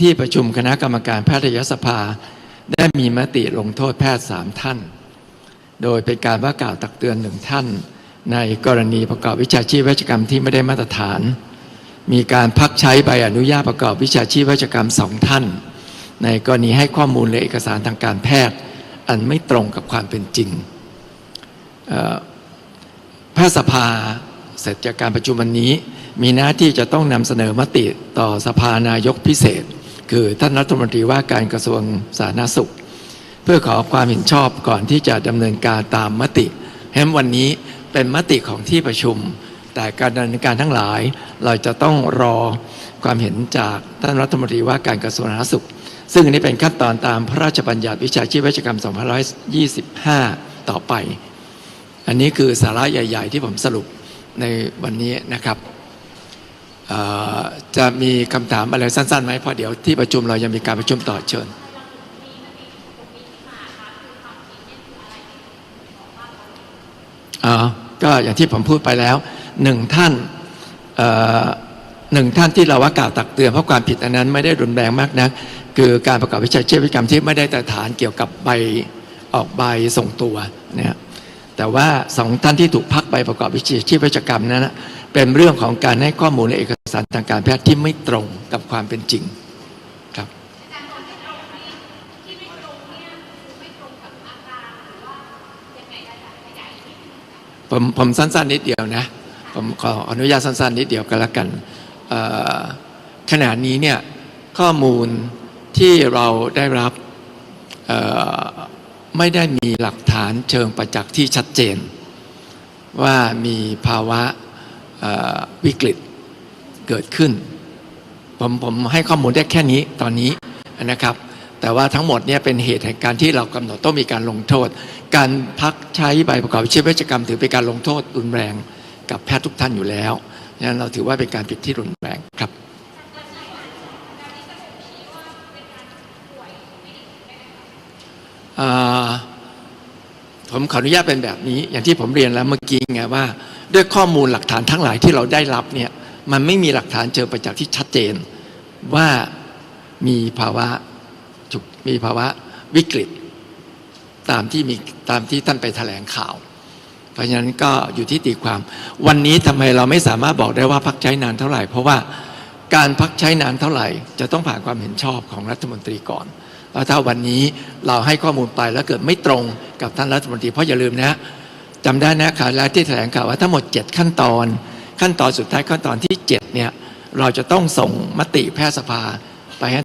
ที่ประชุมคณะกรรมการแพทยสภา ได้มีมติลงโทษแพทย์สามท่าน โดยเป็นการว่ากล่าวตักเตือนหนึ่งท่าน ในกรณีประกอบวิชาชีพเวชกรรมที่ไม่ได้มาตรฐาน มีการพักใช้ใบอนุญาตประกอบวิชาชีพเวชกรรมสองท่าน ในกรณีให้ข้อมูลและเอกสารทางการแพทย์ อันไม่ตรงกับความเป็นจริงแพทยสภาเสร็จจากการประชุมวันนี้ มีหน้าที่จะต้องนำเสนอมติต่อสภานายกพิเศษ คือท่านรัฐมนตรีว่าการกระทรวงสาธารณสุข เพื่อขอความเห็นชอบก่อนที่จะดำเนินการตามมติแฮมวันนี้เป็นมติของที่ประชุม แต่การดำเนินการทั้งหลายเราจะต้องรอความเห็นจากท่านรัฐมนตรีว่าการกระทรวงสาธารณสุข ซึ่งอันนี้เป็นขั้นตอนตามพระราชบัญญัติวิชาชีพเวชกรรม 2525 ต่อไป อันนี้คือสาระใหญ่ ๆ ที่ผมสรุปในวันนี้นะครับอ่อ จะมีคำถามอะไรสั้นๆไหมเพราะเดี๋ยวที่ประชุมเรายังมีการประชุมต่อเชิญอ๋อก็อย่างที่ผมพูดไปแล้วหนึ่งท่านหนึ่งท่านที่เราว่ากล่าวตักเตือนเพราะความผิดอันนั้นไม่ได้รุนแรงมากนะคือการประกอบวิชาชีพวิกรรมที่ไม่ได้แต่ฐานเกี่ยวกับใบออกใบส่งตัวเนี่ยแต่ว่าสองท่านที่ถูกพักใบประกอบวิชาชีพวิชกรรมนั้นเป็นเรื่องของการให้ข้อมูลและเอก สารทางการแพทย์ที่ไม่ตรงกับความเป็นจริงครับผมผมสั้นๆนิดเดียวนะ ผมขออนุญาตสั้นๆนิดเดียวก็แล้วกันขณะนี้เนี่ยข้อมูลที่เราได้รับไม่ได้มีหลักฐานเชิงประจักษ์ที่ชัดเจน ว่ามีภาวะวิกฤต เกิดขึ้น ผมผมให้ข้อมูลได้แค่นี้ตอนนี้นะครับ แต่ว่าทั้งหมดเนี่ยเป็นเหตุแห่งการที่เรากำหนดต้องมีการลงโทษ การพักใช้ใบประกอบวิชาชีพเวชกรรม ถือเป็นการลงโทษรุนแรงกับแพทย์ทุกท่านอยู่แล้วนั้นเราถือว่าเป็นการผิดที่รุนแรงครับผมขออนุญาตเป็นแบบนี้ อย่างที่ผมเรียนแล้วเมื่อกี้ไงว่า ด้วยข้อมูลหลักฐานทั้งหลายที่เราได้รับเนี่ย มันไม่มีหลักฐานเชิงประจักษ์ที่ชัดเจนว่ามีภาวะฉุกมีภาวะวิกฤต ตามที่มีตามที่ท่านไปแถลงข่าว เพราะฉะนั้นก็อยู่ที่ตีความ วันนี้ทำไมเราไม่สามารถบอกได้ว่าพักใช้นานเท่าไหร่ เพราะว่าการพักใช้นานเท่าไหร่ จะต้องผ่านความเห็นชอบของรัฐมนตรีก่อนแล้วถ้าวันนี้เราให้ข้อมูลไปแล้วเกิดไม่ตรงกับท่านรัฐมนตรีเพราะอย่าลืมนะจำได้นะข่าวแล้วที่แถลงข่าวว่าทั้งหมด 7 ขั้นตอน ขั้นตอนสุดท้ายขั้นตอนที่7เนี่ยเราจะต้องส่งมติแพทยสภา